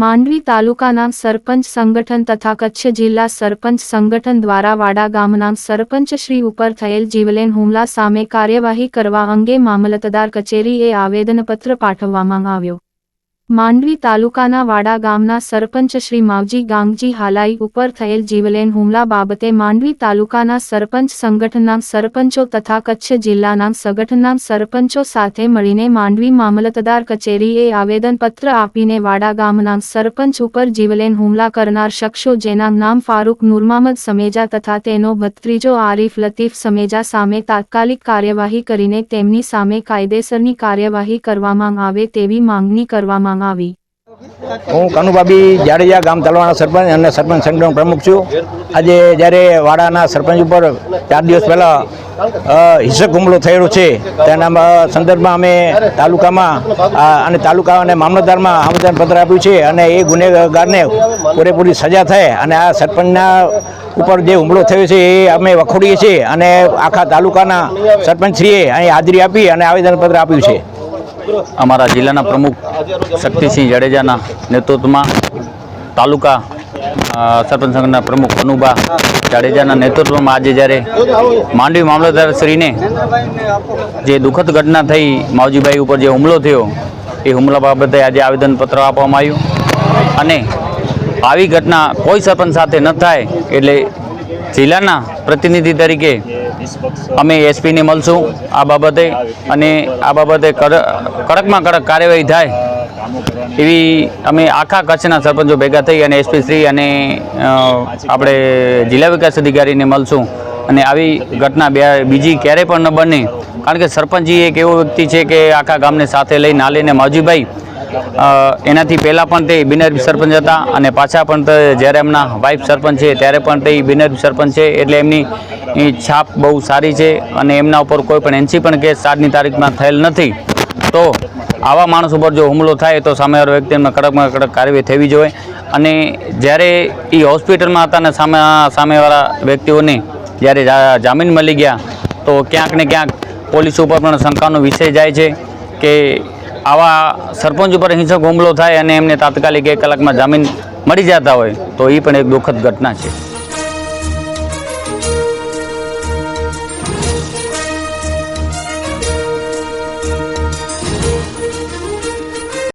માંડવી તાલુકાના સરપંચ સંગઠન તથા કચ્છ જિલ્લા સરપંચ સંગઠન દ્વારા વાડા ગામના સરપંચ શ્રી ઉપર થયેલ જીવલેન હુમલા સામે કાર્યવાહી કરવા અંગે મામલતદાર કચેરીએ આવેદનપત્ર પાઠવવામાં આવ્યો. માંડવી તાલુકાના વાડા ગામના સરપંચ શ્રી માવજી ગાંગજી હાલાઈ ઉપર થયેલ જીવલેણ હુમલા બાબતે માંડવી તાલુકાના સરપંચ સંગઠનના સરપંચો તથા કચ્છ જિલ્લાના સંગઠનના સરપંચો સાથે મળીને માંડવી મામલતદાર કચેરીએ આવેદનપત્ર આપીને વાડા ગામના સરપંચ ઉપર જીવલેણ હુમલા કરનાર શખ્સો જેના નામ ફારૂક નુરમામદ સમેજા તથા તેનો ભત્રીજો આરીફ લતીફ સમેજા સામે તાત્કાલિક કાર્યવાહી કરીને તેમની સામે કાયદેસરની કાર્યવાહી કરવામાં આવે તેવી માંગણી કરવામાં આવી હું કનુભાભી જાડેજા ગામ તલવાણા સરપંચ અને સરપંચ સંગઠન પ્રમુખ છું. આજે જ્યારે વાડાના સરપંચ ઉપર ચાર દિવસ પહેલાં હિંસક હુમલો થયેલો છે, તેના સંદર્ભમાં અમે તાલુકામાં અને તાલુકા અને મામલતદારમાં આવેદનપત્ર આપ્યું છે અને એ ગુનેગારને પૂરેપૂરી સજા થાય અને આ સરપંચના ઉપર જે હુમલો થયો છે એ અમે વખોડીએ છીએ અને આખા તાલુકાના સરપંચશ્રીએ અહીં હાજરી આપી અને આવેદનપત્ર આપ્યું છે. અમારા જિલ્લાના પ્રમુખ શક્તિસિંહ જાડેજાના નેતૃત્વમાં તાલુકા સરપંચ સંઘના પ્રમુખ અનુભા જાડેજાના નેતૃત્વમાં આજે જ્યારે માંડવી મામલતદારશ્રીને જે દુઃખદ ઘટના થઈ માવજીભાઈ ઉપર જે હુમલો થયો, એ હુમલા બાબતે આજે આવેદનપત્ર આપવામાં આવ્યું. અને આવી ઘટના કોઈ સરપંચ સાથે ન થાય એટલે જિલ્લાના પ્રતિનિધિ તરીકે અમે એસપીને મળશું આ બાબતે અને આ બાબતે કડ- કડકમાં કડક કાર્યવાહી થાય એવી અમે આખા કચ્છના સરપંચો ભેગા થઈ અને એસપી શ્રી અને આપણે જિલ્લા વિકાસ અધિકારીને મળશું. અને આવી ઘટના બે બીજી ક્યારેય પણ ન બને. કારણ કે સરપંચજી એક એવો વ્યક્તિ છે કે આખા ગામને સાથે લઈને હાલીને માવજીભાઈ અ, એનાથી પહેલાં પણ તે બિનહરીફ સરપંચ હતા અને પાછા પણ તે જ્યારે એમના વાઇફ સરપંચ છે ત્યારે પણ તે બિનહરીફ સરપંચ છે એટલે એમની છાપ બહુ સારી છે અને એમના ઉપર કોઈ પણ એનસી પણ કેસ આજની તારીખમાં થયેલ નથી. તો આવા માણસ ઉપર જો હુમલો થાય તો સામેવાળો વ્યક્તિ એમને કડકમાં કડક કાર્યવાહી થવી જોઈએ. અને જ્યારે એ હોસ્પિટલમાં હતા અને સામે સામેવાળા વ્યક્તિઓને જ્યારે જામીન મળી ગયા, તો ક્યાંક ને ક્યાંક પોલીસ ઉપર પણ શંકાનો વિષય જાય છે કે આવા સરપંચ ઉપર હિંસક હુમલો થાય અને એમને તાત્કાલિક એક કલાકમાં જામીન મળી જતા હોય, તો એ પણ એક દુઃખદ ઘટના છે.